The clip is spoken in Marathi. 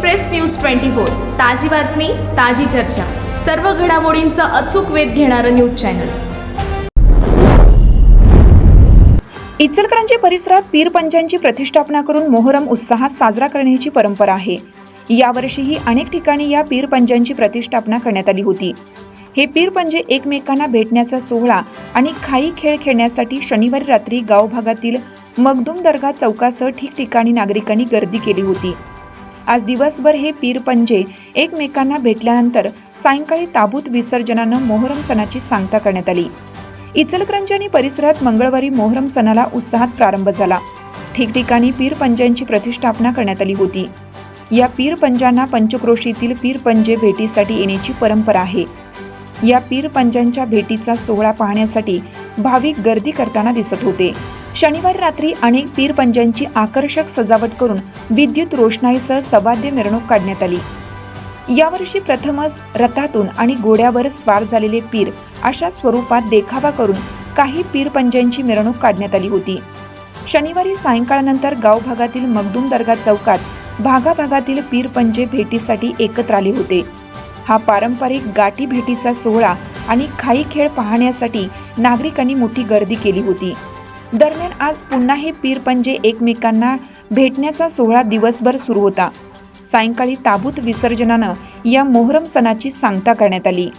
एक्सप्रेस न्यूज ट्वेंटी फोर ताजी बातमी ताजी चर्चा. सर्व घडामोडींचा अचूक वेध घेणारं न्यूज चॅनल. इचलकरंजी परिसरात पीरपंचांची प्रतिष्ठापना करून मोहरम उत्साहात साजरा करण्याची परंपरा आहे. यावर्षीही अनेक ठिकाणी या पीरपंजांची प्रतिष्ठापना करण्यात आली होती. हे पीरपंजे एकमेकांना भेटण्याचा सोहळा आणि खाई खेळ खेळण्यासाठी शनिवारी रात्री गाव भागातील मगदुम दर्गा चौकासह ठिकठिकाणी नागरिकांनी गर्दी केली होती. आज दिवसभर हे पीर पंजे एकमेकांना भेटल्यानंतर सायंकाळी ताबूत विसर्जनानं मोहरम सणाची सांगता करण्यात आली. इचलकरंजी आणि परिसरात मंगळवारी मोहरम सणाला उत्साहात प्रारंभ झाला. ठिकठिकाणी पीर पंजांची प्रतिष्ठापना करण्यात आली होती. या पीर पंजांना पंचक्रोशीतील पीर पंजे भेटीसाठी येण्याची परंपरा आहे. या पीर पंजांच्या भेटीचा सोहळा पाहण्यासाठी भाविक गर्दी करताना दिसत होते. शनिवारी रात्री अनेक पीरपंजांची आकर्षक सजावट करून विद्युत रोषणाईसह सवाद्य मिरवणूक काढण्यात आली. यावर्षी प्रथमच रथातून आणि घोड्यावर स्वार झालेले पीर अशा स्वरूपात देखावा करून काही पीरपंजांची मिरवणूक काढण्यात आली होती. शनिवारी सायंकाळनंतर गाव भागातील मगदूम दर्गा चौकात भागाभागातील पीरपंजे भेटीसाठी एकत्र आले होते. हा पारंपरिक गाठी भेटीचा सोहळा आणि खाई खेळ पाहण्यासाठी नागरिकांनी मोठी गर्दी केली होती. दरम्यान आज पुन्हा हे पीरपंजे एकमेकांना भेटण्याचा सोहळा दिवसभर सुरू होता. सायंकाळी ताबूत विसर्जनानं या मोहरम सणाची सांगता करण्यात आली.